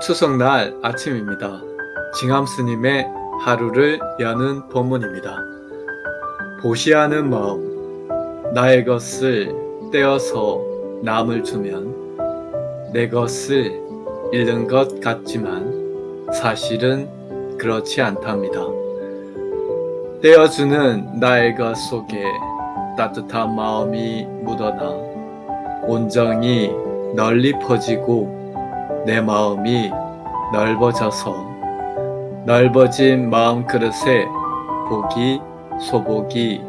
추석날 아침입니다. 징함 스님의 하루를 여는 본문입니다. 보시하는 마음, 나의 것을 떼어서 남을 주면 내 것을 잃는 것 같지만 사실은 그렇지 않답니다. 떼어주는 나의 것 속에 따뜻한 마음이 묻어나 온정이 널리 퍼지고 내 마음이 넓어져서 넓어진 마음 그릇에 복이 소복이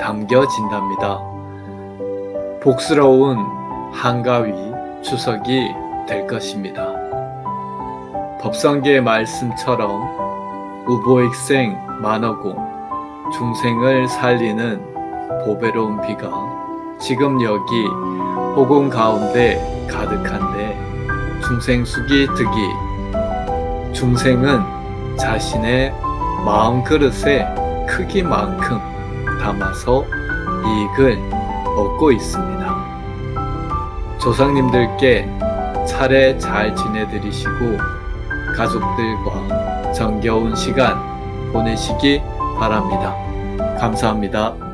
담겨진답니다. 복스러운 한가위 추석이 될 것입니다. 법성계의 말씀처럼 우보익생 만어공 중생을 살리는 보배로운 비가 지금 여기 호공 가운데 가득한데 중생 숙이 득이 중생은 자신의 마음 그릇의 크기만큼 담아서 이익을 얻고 있습니다. 조상님들께 차례 잘 지내드리시고 가족들과 정겨운 시간 보내시기 바랍니다. 감사합니다.